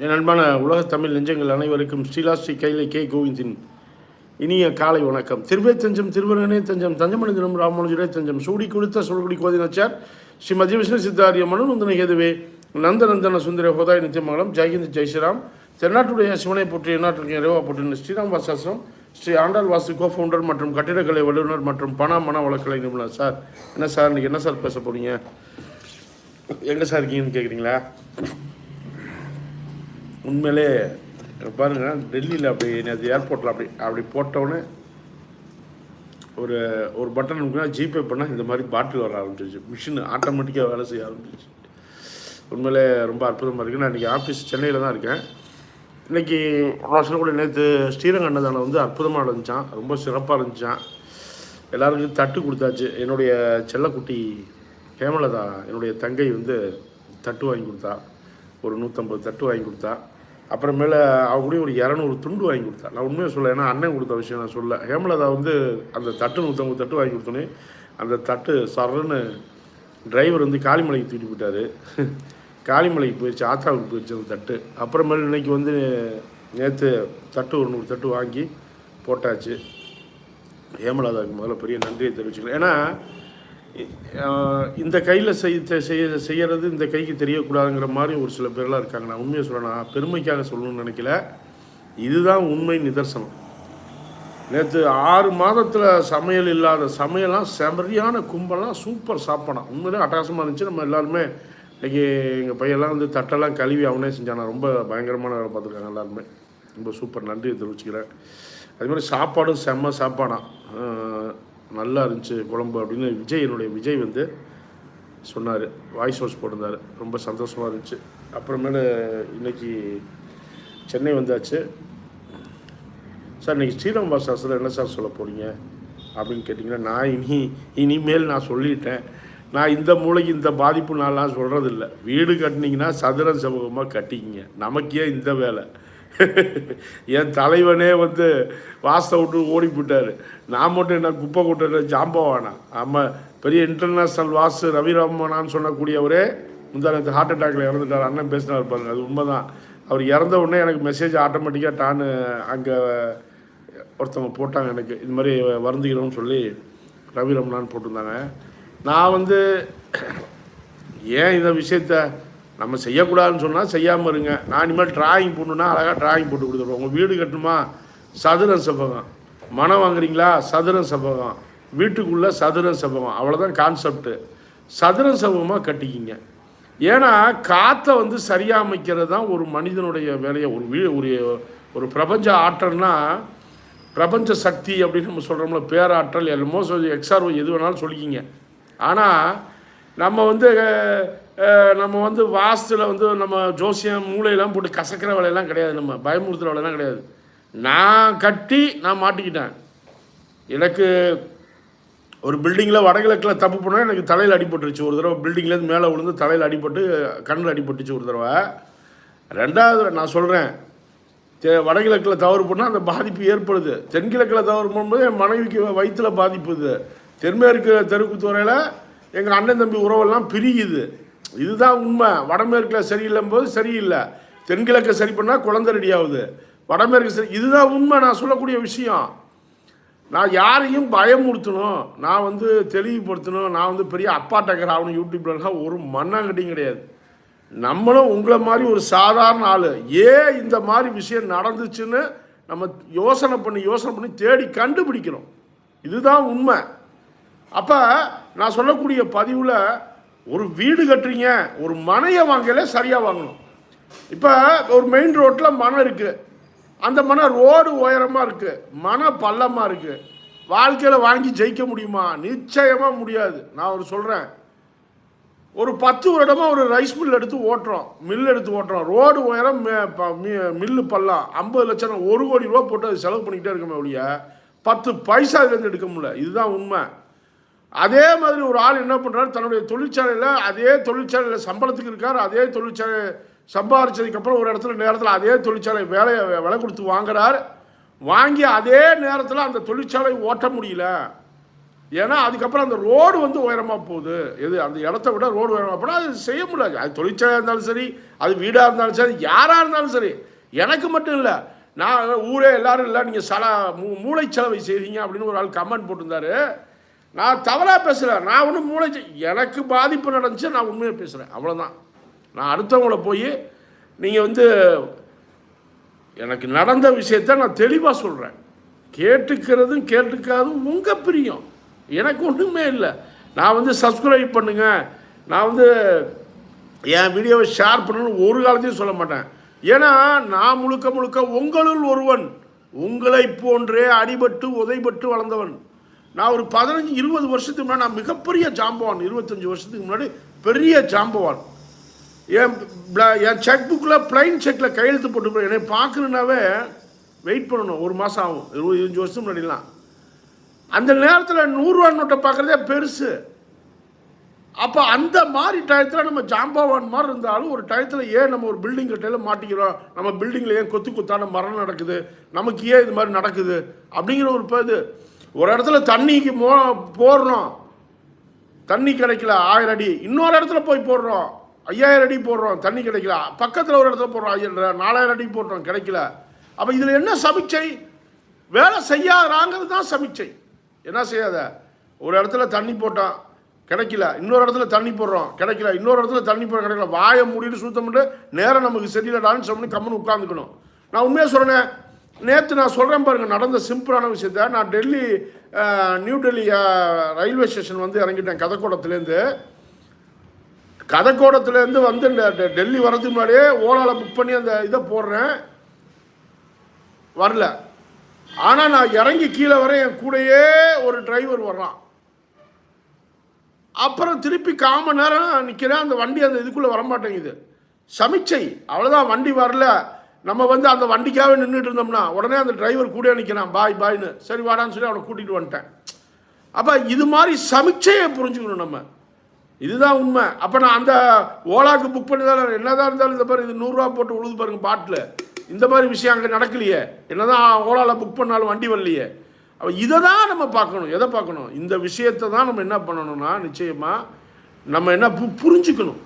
என் அன்பான உலக தமிழ் நெஞ்சங்கள் அனைவருக்கும் ஸ்ரீலா ஸ்ரீ கைலை கே கோவிந்தின் இனிய காலை வணக்கம். திருவே தஞ்சம் திருவரங்கனே தஞ்சம் தஞ்சமனிதனம் ராமானுஜரே தஞ்சம். சூடி கொடுத்த சொல்குடி கோதினச்சார் ஸ்ரீ மத்திய விஷ்ணு சித்தாரிய மனு நந்தன கேதுவே நந்தநந்தன சுந்தர ஹோதாய் நித்தியமங்கலம். ஜெய்ஹிந்த் ஜெய்ஸ்ராம் தென்னாட்டுடைய சிவனை போற்றி எந்நாட்டிற்கு இறைவா போற்றி ஸ்ரீராம் வாசாசனம் ஸ்ரீ ஆண்டாள் வாசு கோ ஃபவுண்டர் மற்றும் கட்டிடக்கலை வல்லுநர் மற்றும் பண மன வழக்கலை நிபுணர் சார். என்ன சார் இன்னைக்கு என்ன சார் பேச போகிறீங்க எங்கே சார் இருக்கீங்கன்னு கேட்குறீங்களா உண்மையிலே பாருங்க டெல்லியில் அப்படி நேற்று ஏர்போர்ட்டில் அப்படி அப்படி போட்டவுடனே ஒரு ஒரு பட்டன் நமக்குனா ஜிபே பண்ணால் இந்த மாதிரி பாட்டில் வர ஆரம்பிச்சிருச்சு. மிஷின் ஆட்டோமேட்டிக்காக வேலை செய்ய ஆரம்பிச்சிச்சு உண்மையிலே ரொம்ப அற்புதமாக இருக்குது நான் இன்றைக்கி ஆஃபீஸ் சென்னையில் தான் இருக்கேன். இன்றைக்கி நான் சொல்லக்கூடிய நேற்று ஸ்ரீரங்க அன்னதானம் வந்து அற்புதமாக இருந்துச்சான் ரொம்ப சிறப்பாக இருந்துச்சான் எல்லாருக்கும் தட்டு கொடுத்தாச்சு. என்னுடைய செல்லக்குட்டி ஹேமலதா என்னுடைய தங்கை வந்து தட்டு வாங்கி கொடுத்தா. ஒரு நூற்றம்பது தட்டு வாங்கி கொடுத்தா. அப்புறமேல அவங்களையும் ஒரு இரநூறு துண்டு வாங்கி கொடுத்தேன் நான் உண்மையை சொல்ல ஏன்னா அண்ணன் கொடுத்த விஷயம் நான் சொல்ல. ஹேமலதா வந்து அந்த தட்டு நூற்றவங்க தட்டு வாங்கி கொடுத்தோன்னே அந்த தட்டு சரன்னு டிரைவர் வந்து காளிமலைக்கு தூக்கிட்டு போயிட்டாரு. காளிமலைக்கு போயிடுச்சு ஆத்தாவுக்கு போயிடுச்சு அந்த தட்டு. அப்புறமேல இன்னைக்கு வந்து நேற்று தட்டு ஒரு நூறு தட்டு வாங்கி போட்டாச்சு. ஹேமலதாவுக்கு முதல்ல பெரிய நன்றியை தெரிவிச்சுக்கலாம் ஏன்னா இந்த கையில் செய்ய செய்ய செய்கிறது இந்த கைக்கு தெரியக்கூடாதுங்கிற மாதிரி ஒரு சில பேர்லாம் இருக்காங்க. நான் உண்மையை சொல்கிறேன் நான் பெருமைக்காக சொல்லணும்னு நினைக்கல. இதுதான் உண்மை நிதர்சனம். நேற்று ஆறு மாதத்தில் சமையல் இல்லாத சமையலாம் செமரியான கும்பலாம் சூப்பர் சாப்பாடாம் உண்மையிலே அட்டகாசமாக இருந்துச்சு. நம்ம எல்லாருமே இன்னைக்கு எங்கள் பையன்லாம் வந்து தட்டெல்லாம் கழுவி அவனே செஞ்சானா. ரொம்ப பயங்கரமான வேலை பார்த்துருக்காங்க எல்லாருமே. ரொம்ப சூப்பர் நன்றியை தெரிவிச்சுக்கிறேன். அதே மாதிரி சாப்பாடும் செம்ம சாப்பாடாம் நல்லா இருந்துச்சு குழம்பு அப்படின்னு விஜய் என்னுடைய விஜய் வந்து சொன்னார். வாய்ஸ் வாஷ் போட்டிருந்தார். ரொம்ப சந்தோஷமாக இருந்துச்சு. அப்புறமேல இன்றைக்கி சென்னை வந்தாச்சு. சார் இன்றைக்கி ஸ்ரீராம் பாசாசில் என்ன சார் சொல்ல போகிறீங்க அப்படின்னு கேட்டிங்கன்னா நான் இனி இனிமேல் நான் சொல்லிட்டேன். நான் இந்த மூளைக்கு இந்த பாதிப்பு நான்லாம் சொல்கிறதில்ல வீடு கட்டினீங்கன்னா சதுரம் சமூகமாக கட்டிக்கிங்க. நமக்கே இந்த வேலை. என் தலைவனே வந்து வாசத்தை விட்டு ஓடி போயிட்டார். நான் மட்டும் என்ன குப்பை கொட்டுற ஜாம்பவானா? ஆமாம் பெரிய இன்டர்நேஷ்னல் வாசு ரவிராமனான்னு சொன்னக்கூடியவரே முந்தானத்து ஹார்ட் அட்டாக்ல இறந்துட்டார். அண்ணன் பேசினார் பாருங்க அது உண்மைதான். அவர் இறந்த உடனே எனக்கு மெசேஜ் ஆட்டோமேட்டிக்காக டான்னு அங்கே ஒருத்தவங்க போட்டாங்க எனக்கு. இது மாதிரி வருந்துகிறோம்னு சொல்லி ரவி ரமணான்னு போட்டிருந்தாங்க. நான் வந்து ஏன் இந்த விஷயத்தை நம்ம செய்யக்கூடாதுன்னு சொன்னால் செய்யாமல் இருங்க. நான் இனிமேல் டிராயிங் போடணுன்னா அழகாக டிராயிங் போட்டு கொடுத்துருவோம். உங்கள் வீடு கட்டணுமா? சதுரம் செவ்வகம். மனம் வாங்குறீங்களா? சதுரம் செவ்வகம். வீட்டுக்குள்ளே சதுரம் செவ்வகம். அவ்வளோதான் கான்செப்ட்டு சதுரம் செவ்வகமாக கட்டிக்கிங்க. ஏன்னா காற்றை வந்து சரியாக அமைக்கிறது தான் ஒரு மனிதனுடைய வேலையை. ஒரு வீ ஒரு ஒரு பிரபஞ்ச ஆற்றல்னா பிரபஞ்ச சக்தி அப்படின்னு நம்ம சொல்கிறோம்ல பேராற்றல் என்னமோ எக்ஸ்ஆர்ஓ எது வேணாலும் சொல்லிக்கிங்க. ஆனால் நம்ம வந்து நம்ம வந்து வாஸ்துல வந்து நம்ம ஜோசியம் மூளையெல்லாம் போட்டு கசக்கிற வேலையெல்லாம் கிடையாது. நம்ம பயமுறுத்துகிற வேலையெல்லாம் கிடையாது. நான் கட்டி நான் மாட்டிக்கிட்டேன். எனக்கு ஒரு பில்டிங்கில் வடகிழக்கில் தப்பு பண்ணால் எனக்கு தலையில் அடிபட்டுருச்சு. ஒரு தடவை பில்டிங்லேருந்து மேலே விழுந்து தலையில் அடிபட்டு கண்ணில் அடிபட்டுச்சு ஒரு தடவை. ரெண்டாவது நான் சொல்கிறேன் தெ வடகிழக்கில் தவறு பண்ணால் அந்த பாதிப்பு ஏற்படுது. தென்கிழக்கில் தவறு பண்ணும்போது என் மனைவிக்கு வயிற்றில் பாதிப்புது தென்மேற்கு தெருக்கு துறையில் எங்கள் அண்ணன் தம்பி உறவெல்லாம் பிரியுது. இதுதான் உண்மை. வடமேற்கில் சரியில்லும் போது சரியில்லை. தென்கிழக்கு சரி பண்ணால் குழந்தை ரெடி ஆகுது. வடமேற்கு சரி இதுதான் உண்மை. நான் சொல்லக்கூடிய விஷயம். நான் யாரையும் பயமுறுத்தணும். நான் வந்து தெளிவுபடுத்தணும். நான் வந்து பெரிய அப்பா டக்கர் ஆகணும் யூடியூப்லாம் ஒரு மண்ணாங்கட்டியும் கிடையாது. நம்மளும் உங்களை மாதிரி ஒரு சாதாரண ஆள். ஏன் இந்த மாதிரி விஷயம் நடந்துச்சுன்னு நம்ம யோசனை பண்ணி யோசனை பண்ணி தேடி கண்டுபிடிக்கிறோம் இதுதான் உண்மை. அப்போ நான் சொல்லக்கூடிய பதிவில் ஒரு வீடு கட்டுறீங்க ஒரு மனையை வாங்கல சரியாக வாங்கணும். இப்போ ஒரு மெயின் ரோட்டில் மனம் இருக்குது அந்த மன ரோடு உயரமாக இருக்குது மன பள்ளமாக இருக்குது வாழ்க்கையில் வாங்கி ஜெயிக்க முடியுமா? நிச்சயமாக முடியாது. நான் ஒரு சொல்கிறேன் ஒரு பத்து வருடமா ஒரு ரைஸ் மில் எடுத்து ஓட்டுறோம். மில் எடுத்து ஓட்டுறோம். ரோடு உயரம் மி- மில்லு பள்ளம். ஐம்பது லட்சம் ஒரு கோடி ரூபா போட்டு அது செலவு பண்ணிக்கிட்டே இருக்கமே ஒழிய பத்து பைசா இதுலேருந்து எடுக்க முடியல. இதுதான் உண்மை. அதே மாதிரி ஒரு ஆள் என்ன பண்ணுறாரு தன்னுடைய தொழிற்சாலையில் அதே தொழிற்சாலையில் சம்பளத்துக்கு இருக்கார் அதே தொழிற்சாலை சம்பாரிச்சதுக்கப்புறம் ஒரு இடத்துல நேரத்தில் அதே தொழிற்சாலை வேலையை விலை கொடுத்து வாங்குறார். வாங்கி அதே நேரத்தில் அந்த தொழிற்சாலை ஓட்ட முடியல. ஏன்னா அதுக்கப்புறம் அந்த ரோடு வந்து உயரமாக போகுது. எது அந்த இடத்த விட ரோடு உயரமாக போனால் அது செய்ய முடியாது. அது தொழிற்சாலையாக இருந்தாலும் சரி அது வீடாக இருந்தாலும் சரி யாராக இருந்தாலும் சரி. எனக்கு மட்டும் இல்லை நான் ஊரே எல்லாரும் இல்லை நீங்கள் சல மூ மூளை செலவை அப்படின்னு ஒரு ஆள் கமெண்ட் போட்டிருந்தாரு. நான் தவறாக பேசுகிறேன் நான் ஒன்றும் மூளை எனக்கு பாதிப்பு நடந்துச்சு நான் உண்மையாக பேசுகிறேன் அவ்வளோதான் நான் அடுத்தவங்கள போய் நீங்கள் வந்து எனக்கு நடந்த விஷயத்த நான் தெளிவாக சொல்கிறேன் கேட்டுக்கிறதும் கேட்டுக்காதும் உங்கள் பிரியம். எனக்கு ஒன்றுமே இல்லை. நான் வந்து சப்ஸ்கிரைப் பண்ணுங்க. நான் வந்து என் வீடியோவை ஷேர் பண்ணணும்னு ஒரு காலத்தையும் சொல்ல மாட்டேன். ஏன்னா நான் முழுக்க முழுக்க உங்களுள் ஒருவன். உங்களை போன்றே அடிபட்டு உதைபட்டு வளர்ந்தவன். நான் ஒரு பதினஞ்சு இருபது வருஷத்துக்கு முன்னாடி நான் மிகப்பெரிய ஜாம்பவான். இருபத்தஞ்சி வருஷத்துக்கு முன்னாடி பெரிய ஜாம்பவான். என் என் செக் புக்கில் பிளைன் செக்கில் கையெழுத்து போட்டு என்னை பார்க்கணுன்னாவே வெயிட் பண்ணணும். ஒரு மாதம் ஆகும். இருபது இருபத்தஞ்சி வருஷம் முன்னாடிலாம். அந்த நேரத்தில் நூறுரூவா நோட்டை பார்க்குறதே பெருசு. அப்போ அந்த மாதிரி டயத்தில் நம்ம ஜாம்பவான் மாதிரி இருந்தாலும் ஒரு டயத்தில் ஏன் நம்ம ஒரு பில்டிங் கட்டையில் மாட்டிக்கிறோம்? நம்ம பில்டிங்கில் ஏன் கொத்து கொத்தான மரம் நடக்குது? நமக்கு ஏன் இது மாதிரி நடக்குது? அப்படிங்கிற ஒரு இப்போ இது. ஒரு இடத்துல தண்ணிக்கு மோ போடுறோம். தண்ணி கிடைக்கல ஆயிரம் அடி. இன்னொரு இடத்துல போய் போடுறோம். ஐயாயிரம் அடி போடுறோம் தண்ணி கிடைக்கல. பக்கத்தில் ஒரு இடத்துல போடுறோம் ஐயாயிரம் நாலாயிரம் அடி போடுறோம் கிடைக்கல. அப்போ இதில் என்ன சமிச்சை? வேலை செய்யாதாங்கிறது தான் சமிச்சை. என்ன செய்யாத? ஒரு இடத்துல தண்ணி போட்டோம் கிடைக்கல இன்னொரு இடத்துல தண்ணி போடுறோம் கிடைக்கல இன்னொரு இடத்துல தண்ணி போட கிடைக்கல. வாயை மூடிட்டு சுத்தம் பண்ணிட்டு நேரம் நமக்கு சரியில்லடான்னு சொல்லி கம்முன்னு உட்காந்துக்கணும் நான் உண்மையாக சொல்கிறேன் நேற்று நான் சொல்கிறேன் பாருங்க நடந்த சிம்பிளான விஷயத்த. நான் Delhi New Delhi railway station வந்து இறங்கிட்டேன் கதக்கோடத்துலேருந்து கதக்கோடத்துலேருந்து வந்து இந்த டெ- டெல்லி வரதுக்கு முன்னாடியே ஓலாவில் புக் பண்ணி அந்த இதை போடுறேன். வரல. ஆனால் நான் இறங்கி கீழே வர என் கூடயே ஒரு டிரைவர் வர்றான் அப்புறம் திருப்பி கால் மணி நேரம் நிற்கிறேன் அந்த வண்டி அந்த இதுக்குள்ளே வரமாட்டேங்குது. சமிச்சை. அவ்வளோதான் வண்டி வரல. நம்ம வந்து அந்த வண்டிக்காகவே நின்றுட்டு இருந்தோம்னா உடனே அந்த டிரைவர் கூட நிற்கிறான் பாய் பாய்னு. சரி வாடான்னு சொல்லி அவனை கூட்டிகிட்டு வந்துட்டேன். அப்போ இது மாதிரி சமிச்சையை புரிஞ்சுக்கணும் நம்ம. இதுதான் உண்மை. அப்போ நான் அந்த ஓலாக்கு புக் பண்ணி தான் என்னதான் இருந்தாலும் இந்த பாரு இது நூறுரூவா போட்டு உழுது பாருங்க பாட்டில். இந்த மாதிரி விஷயம் அங்கே நடக்கலையே. என்னதான் ஓலாவில் புக் பண்ணாலும் வண்டி வரலையே. அப்போ இதை தான் நம்ம பார்க்கணும். எதை பார்க்கணும்? இந்த விஷயத்தை தான் நம்ம என்ன பண்ணணும்னா நிச்சயமாக நம்ம என்ன பு புரிஞ்சுக்கணும்.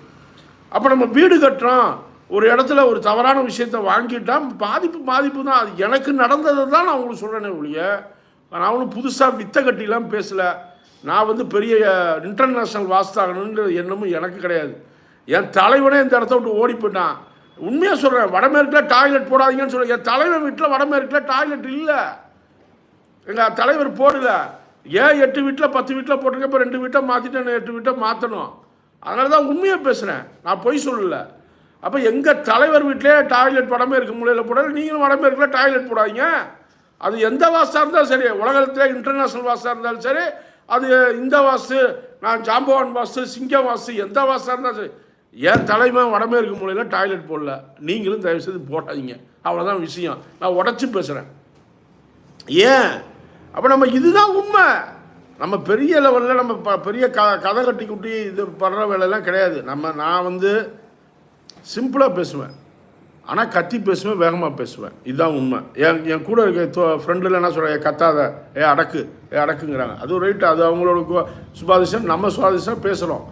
அப்போ நம்ம வீடு கட்டுறோம். ஒரு இடத்துல ஒரு தவறான விஷயத்தை வாங்கிட்டான் பாதிப்பு பாதிப்பு தான். அது எனக்கு நடந்ததை தான் நான் உங்களுக்கு சொல்கிறேனே ஒழிய நான் ஒன்றும் புதுசாக வித்தை கட்டிலாம் பேசலை. நான் வந்து பெரிய இன்டர்நேஷ்னல் வாஸ்தாகணுன்ற எண்ணமும் எனக்கு கிடையாது. என் தலைவனே இந்த இடத்த விட்டு ஓடி போயிட்டான். உண்மையாக சொல்கிறேன் வடமேற்கில் டாய்லெட் போடாதீங்கன்னு சொல்கிறேன் என் தலைவன் வீட்டில் வடமேற்கில் டாய்லெட் இல்லை. எங்கள் தலைவர் போடல. ஏன் எட்டு வீட்டில் பத்து வீட்டில் போட்டிருக்க இப்போ ரெண்டு வீட்டை மாற்றிட்டு எட்டு வீட்டை மாற்றணும் அதனால தான் உண்மையாக பேசுகிறேன் நான் பொய் சொல்லலை. அப்போ எங்கள் தலைவர் வீட்டிலே டாய்லெட் வடமே இருக்க முடியல போடல நீங்களும் வடமே இருக்கல டாய்லெட் போடாதீங்க. அது எந்த வாசாக இருந்தாலும் சரி உலகத்தில் இன்டர்நேஷ்னல் வாசாக இருந்தாலும் சரி அது இந்த வாசு நான் ஜாம்பவான் வாசு சிங்கம் வாசு எந்த வாசாக இருந்தாலும் சரி என் தலைவன் வடமே இருக்க முடியல டாய்லெட் போடல. நீங்களும் தயவுசெய்து போடாதீங்க. அவ்வளோதான் விஷயம். நான் உடச்சி பேசுகிறேன் ஏன்? அப்போ நம்ம இதுதான் உண்மை. நம்ம பெரிய லெவலில் நம்ம ப பெரிய க கதை கட்டி குட்டி இது பண்ணுற வேலையெல்லாம் கிடையாது. நம்ம நான் வந்து சிம்பிளாக பேசுவேன். ஆனால் கத்தி பேசுவேன் வேகமாக பேசுவேன். இதுதான் உண்மை. என் என் கூட இருக்க ஃப்ரெண்டில் என்ன சொல்கிறேன் கத்தாத. ஏ அடக்கு. ஏ அடக்குங்கிறாங்க. அது ரைட்டு அது அவங்களோட சுபாதிஷம் நம்ம சுபாதிஷம் பேசுகிறோம்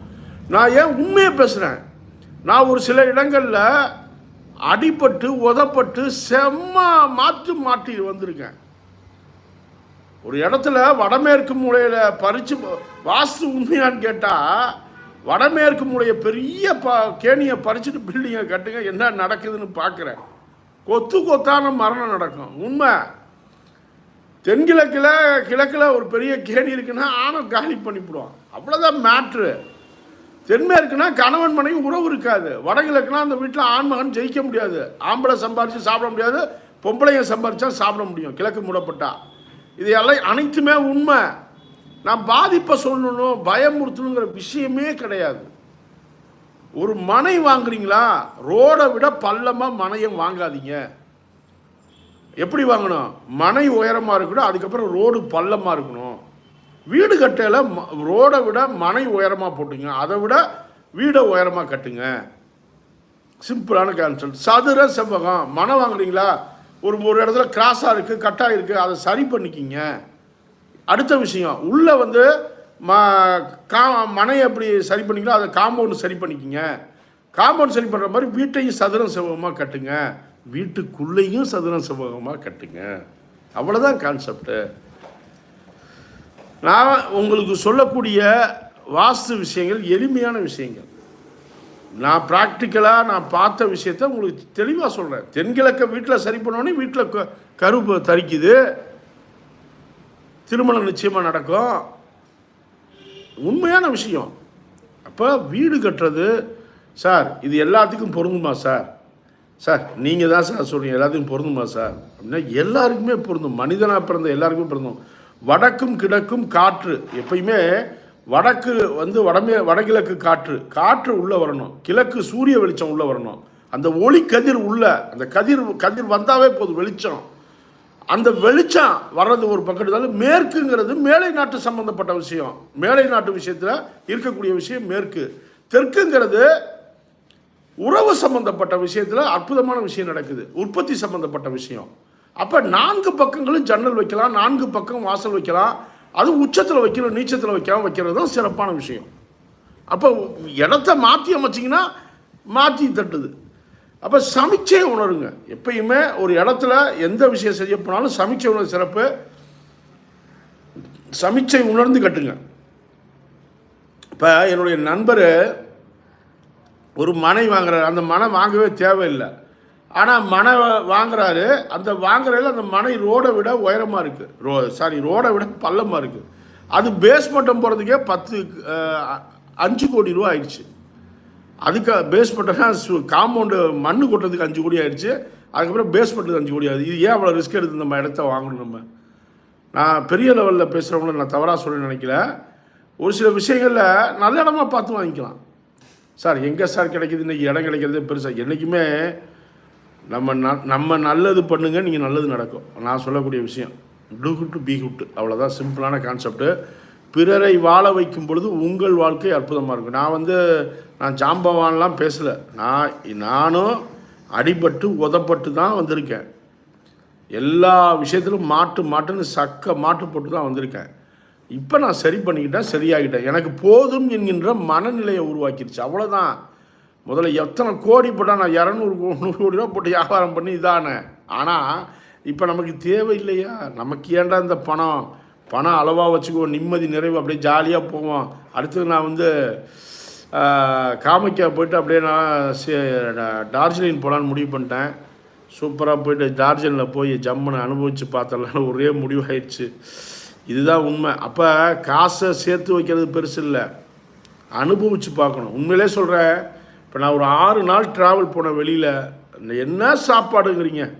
நான் ஏன் உண்மையை பேசுகிறேன் நான் ஒரு சில இடங்களில் அடிபட்டு உதப்பட்டு செம்ம மாற்று மாட்டி வந்திருக்கேன். ஒரு இடத்துல வடமேற்கு மூலையில் பறித்து வாஸ்து உண்மையான்னு கேட்டால் வடமேற்கு மூலைய பெரிய ப கேணியை பறிச்சுட்டு பில்டிங்கை கட்டுங்க என்ன நடக்குதுன்னு பார்க்குறேன். கொத்து கொத்தான மரணம் நடக்கும். உண்மை. தென்கிழக்கில் கிழக்கில் ஒரு பெரிய கேணி இருக்குன்னா ஆணை காலி பண்ணிவிடுவான் அவ்வளோதான் மேட்ரு தென்மேற்குனா கணவன் மனைவி உறவு இருக்காது. வடகிழக்குனா அந்த வீட்டில் ஆண்மகன் ஜெயிக்க முடியாது. ஆம்பளை சம்பாரித்து சாப்பிட முடியாது. பொம்பளைங்க சம்பாரித்தா சாப்பிட முடியும். கிழக்கு மூடப்பட்டா. இது எல்லாம் அனைத்துமே உண்மை. நான் பாதிப்பை சொல்லணும் பயமுறுத்தணுங்கிற விஷயமே கிடையாது. ஒரு மனை வாங்குறீங்களா? ரோடை விட பள்ளமாக மனையும் வாங்காதீங்க. எப்படி வாங்கணும்? மனை உயரமாக இருக்கணும் அதுக்கப்புறம் ரோடு பள்ளமாக இருக்கணும். வீடு கட்டையில் ம- ரோடை விட மனை உயரமாக போட்டுங்க. அதை விட வீடை உயரமாக கட்டுங்க. சிம்பிளான கேன்சல் சதுர செவ்வகம். மனை வாங்குறீங்களா? ஒரு ஒரு இடத்துல கிராஸாக இருக்குது கட்டாக இருக்குது அதை சரி பண்ணிக்கிங்க. அடுத்த விஷயம் உள்ளே வந்து ம கா மனை எப்படி சரி பண்ணிக்கலாம் அதை காம்பவுண்டு சரி பண்ணிக்கிங்க. காம்பவுண்ட் சரி பண்ணுற மாதிரி வீட்டையும் சதுரம் செவ்வகமாக கட்டுங்க. வீட்டுக்குள்ளேயும் சதுரம் செவ்வகமாக கட்டுங்க. அவ்வளோதான் கான்செப்ட்டு நான் உங்களுக்கு சொல்லக்கூடிய வாஸ்து விஷயங்கள் எளிமையான விஷயங்கள். நான் ப்ராக்டிக்கலாக நான் பார்த்த விஷயத்த உங்களுக்கு தெளிவாக சொல்கிறேன் தென்கிழக்க வீட்டில் சரி பண்ணோன்னே வீட்டில் க கருப்பு தரிக்குது. திருமணம் நிச்சயமாக நடக்கும். உண்மையான விஷயம். அப்போ வீடு கட்டுறது சார் இது எல்லாத்துக்கும் பொருந்துமா சார்? சார் நீங்கள் தான் சார் சொல்கிறீங்க எல்லாத்துக்கும் பொருந்துமா சார்? அப்படின்னா எல்லாருக்குமே பொருந்தும். மனிதனாக பிறந்த எல்லாருக்குமே பொருந்தும். வடக்கும் கிழக்கும் காற்று. எப்பயுமே வடக்கு வந்து வடமே வடகிழக்கு காற்று. காற்று உள்ளே வரணும். கிழக்கு சூரிய வெளிச்சம் உள்ளே வரணும். அந்த ஒளி கதிர் உள்ள அந்த கதிர் கதிர் வந்தாவே போதும் வெளிச்சம். அந்த வெளிச்சம் வர்றது ஒரு பக்கம் இருந்தாலும் மேற்குங்கிறது மேலை நாட்டு சம்பந்தப்பட்ட விஷயம். மேலை நாட்டு விஷயத்தில் இருக்கக்கூடிய விஷயம் மேற்கு. தெற்குங்கிறது உறவு சம்பந்தப்பட்ட விஷயத்தில் அற்புதமான விஷயம் நடக்குது. உற்பத்தி சம்பந்தப்பட்ட விஷயம். அப்போ நான்கு பக்கங்களும் ஜன்னல் வைக்கலாம் நான்கு பக்கம் வாசல் வைக்கலாம். அது உச்சத்தில் வைக்கணும் நீச்சத்தில் வைக்காமல் வைக்கிறது தான் சிறப்பான விஷயம். அப்போ இடத்த மாற்றி அமைச்சிங்கன்னா மாற்றி தட்டுது. அப்போ சமிச்சை உணருங்க. எப்பயுமே ஒரு இடத்துல எந்த விஷயம் செய்ய போனாலும் சமிச்சை உணர்வு சிறப்பு. சமிச்சை உணர்ந்து கட்டுங்க. இப்போ என்னுடைய நண்பர் ஒரு மனை வாங்குறாரு. அந்த மனை வாங்கவே தேவையில்லை. ஆனால் மனை வாங்குறாரு. அந்த வாங்குறதுல அந்த மனை ரோடை விட உயரமாக இருக்குது ரோ சாரி ரோடை விட பள்ளமாக இருக்குது அது பேஸ்மெண்ட்டம் போகிறதுக்கே பத்து அஞ்சு கோடி ரூபா ஆயிடுச்சு. அதுக்கு பேஸ்மெண்ட்டை காம்பவுண்டு மண் கொட்டுறதுக்கு அஞ்சு கோடி ஆயிடுச்சு. அதுக்கப்புறம் பேஸ்மெண்ட்டுக்கு அஞ்சு கோடி ஆகுது. இது ஏன் அவ்வளோ ரிஸ்க் எடுத்து நம்ம இடத்த வாங்கணும் நம்ம? நான் பெரிய லெவலில் பேசுகிறவங்கள நான் தவறாக சொல்ல நினைக்கல. ஒரு சில விஷயங்களில் நல்ல இடமா பார்த்து வாங்கிக்கலாம். சார் எங்கே சார் கிடைக்குது? இன்றைக்கி இடம் கிடைக்கிறதே பெருசாக என்றைக்குமே நம்ம ந நம்ம நல்லது பண்ணுங்க நீங்கள் நல்லது நடக்கும். நான் சொல்லக்கூடிய விஷயம் டூ குட் பி குட் அவ்வளோதான் சிம்பிளான கான்செப்ட்டு பிறரை வாழ வைக்கும் பொழுது உங்கள் வாழ்க்கை அற்புதமாக இருக்கும். நான் வந்து நான் ஜாம்பவான்லாம் பேசலை. நான் நானும் அடிபட்டு உதப்பட்டு தான் வந்திருக்கேன். எல்லா விஷயத்திலும் மாட்டு மாட்டுன்னு சக்க மாட்டு போட்டு தான் வந்திருக்கேன். இப்போ நான் சரி பண்ணிக்கிட்டேன் சரியாகிட்டேன். எனக்கு போதும் என்கின்ற மனநிலையை உருவாக்கிடுச்சு அவ்வளோதான் முதல்ல எத்தனை கோடி போட்டால் நான் இரநூறு நூறு கோடி ரூபா போட்டு வியாபாரம் பண்ணி இதானே? ஆனால் இப்போ நமக்கு தேவையில்லையா? நமக்கு ஏன்டா இந்த பணம்? பணம் அளவாக வச்சுக்குவோம் நிம்மதி நிறைவு அப்படியே ஜாலியாக போவோம். அடுத்தது நான் வந்து காமிக்கா போயிட்டு அப்படியே நான் சே- டார்ஜிலிங் போகலான்னு முடிவு பண்ணிட்டேன். சூப்பராக போயிட்டு டார்ஜிலிங்கில் போய் ஜம்முன்னு அனுபவித்து பார்த்தலாம் ஒரே முடிவாயிடுச்சு. இதுதான் உண்மை. அப்போ காசை சேர்த்து வைக்கிறது பெருசு இல்லை. அனுபவித்து பார்க்கணும். உண்மையிலே சொல்கிறேன் இப்போ நான் ஒரு ஆறு நாள் ட்ராவல் போனேன் வெளியில். என்ன சாப்பாடுங்கிறீங்க?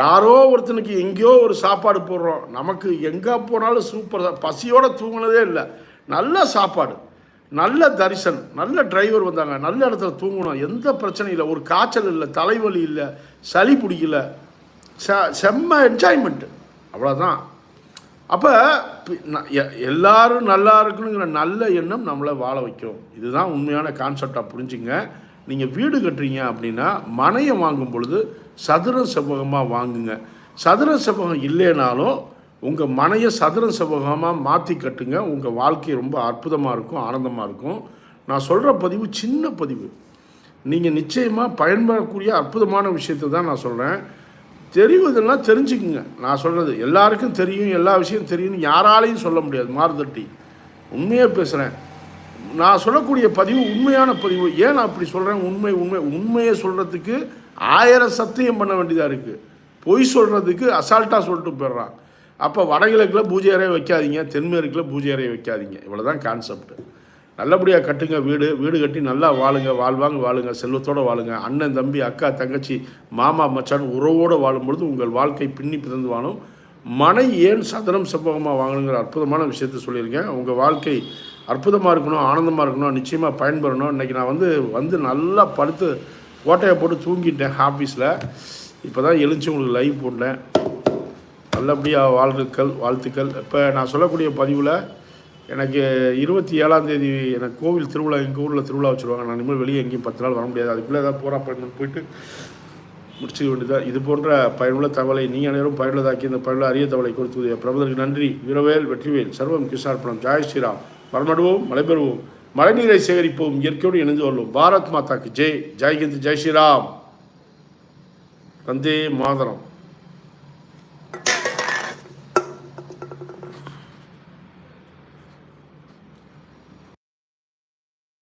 யாரோ ஒருத்தனுக்கு எங்கேயோ ஒரு சாப்பாடு போடுறோம். நமக்கு எங்கே போனாலும் சூப்பர் தான். பசியோடு தூங்கினதே இல்லை. நல்ல சாப்பாடு நல்ல தரிசனம் நல்ல டிரைவர் வந்தாங்க. நல்ல இடத்துல தூங்கணும் எந்த பிரச்சனையும் இல்லை. ஒரு காய்ச்சல் இல்லை தலைவலி இல்லை சளி பிடிக்கல. செ செம்ம என்ஜாய்மெண்ட்டு அவ்வளோதான் அப்போ எல்லாரும் நல்லா இருக்கணுங்கிற நல்ல எண்ணம் நம்மளை வாழ வைக்கும். இதுதான் உண்மையான கான்செப்டாக புரிஞ்சுங்க. நீங்கள் வீடு கட்டுறீங்க அப்படின்னா மனையை வாங்கும் பொழுது சதுர செவ்வகமாக வாங்குங்க. சதுர செவ்வகம் இல்லைனாலும் உங்கள் மனையை சதுர செவ்வகமாக மாற்றி கட்டுங்க. உங்கள் வாழ்க்கை ரொம்ப அற்புதமாக இருக்கும் ஆனந்தமாக இருக்கும். நான் சொல்கிற பதிவு சின்ன பதிவு. நீங்கள் நிச்சயமாக பயன்படக்கூடிய அற்புதமான விஷயத்தை தான் நான் சொல்கிறேன் தெரிவதெல்லாம் தெரிஞ்சுக்குங்க. நான் சொல்கிறது எல்லாருக்கும் தெரியும் எல்லா விஷயம் தெரியும்னு யாராலையும் சொல்ல முடியாது. மாறுதட்டி. உண்மையாக பேசுகிறேன் நான் சொல்லக்கூடிய பதிவு உண்மையான பதிவு. ஏன் நான் அப்படி சொல்கிறேன் உண்மை உண்மை உண்மையை சொல்கிறதுக்கு ஆயிரம் சத்தியம் பண்ண வேண்டியதாக இருக்குது பொய் சொல்கிறதுக்கு அசால்ட்டாக சொல்லிட்டு போயிடுறான். அப்போ வடகிழக்கில் பூஜை அறையை வைக்காதீங்க தென்மேற்கில் பூஜை அறையை வைக்காதீங்க. இவ்வளோ தான் கான்செப்ட் நல்லபடியாக கட்டுங்க வீடு வீடு கட்டி நல்லா வாழுங்க வாழ்வாங்க வாழுங்க செல்வத்தோடு வாழுங்க. அண்ணன் தம்பி அக்கா தங்கச்சி மாமா மச்சான் உறவோடு வாழும்பொழுது உங்கள் வாழ்க்கை பின்னி பிறந்து வாழும். மனை ஏன் சதுரம் செவ்வகமாக வாங்கணுங்கிற அற்புதமான விஷயத்த சொல்லியிருக்கேன். உங்கள் வாழ்க்கை அற்புதமாக இருக்கணும் ஆனந்தமாக இருக்கணும் நிச்சயமாக பயன்பெறணும். இன்றைக்கி நான் வந்து வந்து நல்லா படுத்து கோட்டையை போட்டு தூங்கிட்டேன் ஆஃபீஸில் இப்போ தான் எழுந்துச்சு உங்களுக்கு லைவ் போட்டேன். நல்லபடியாக வாழ்த்துக்கள் வாழ்த்துக்கள். இப்போ நான் சொல்லக்கூடிய பதிவில் எனக்கு இருபத்தி ஏழாம் தேதி எனக்கு கோவில் திருவிழா எங்கள் ஊரில் திருவிழா வச்சுருவாங்க. நான் இனிமேல் வெளியே எங்கேயும் பத்து நாள் வர முடியாது. அதுக்குள்ளே ஏதாவது போகிற அப்பாயின்மெண்ட் போயிட்டு முடிச்சுக்க வேண்டியதாக இது போன்ற பயனுள்ள தகவலை நீ அனைவரும் பயனுள்ளதாக்கி இந்த பயனுள்ள அரிய தகவலை கொடுத்தது பிரபலருக்கு நன்றி. வீரவேல் வெற்றிவேல் சர்வம் கிருஷ்ணார்பணம். ஜாய் ஸ்ரீராம். மரமடுவோம் மலைபெறுவோம். மழைநீரை சேகரிப்போம் இயற்கையோடு இணைந்து கொள்வோம் பாரத் மாதாக்கு ஜெய். ஜெய் ஹிந்த் ஜெய் ஸ்ரீராம். வந்தே மாதரம்.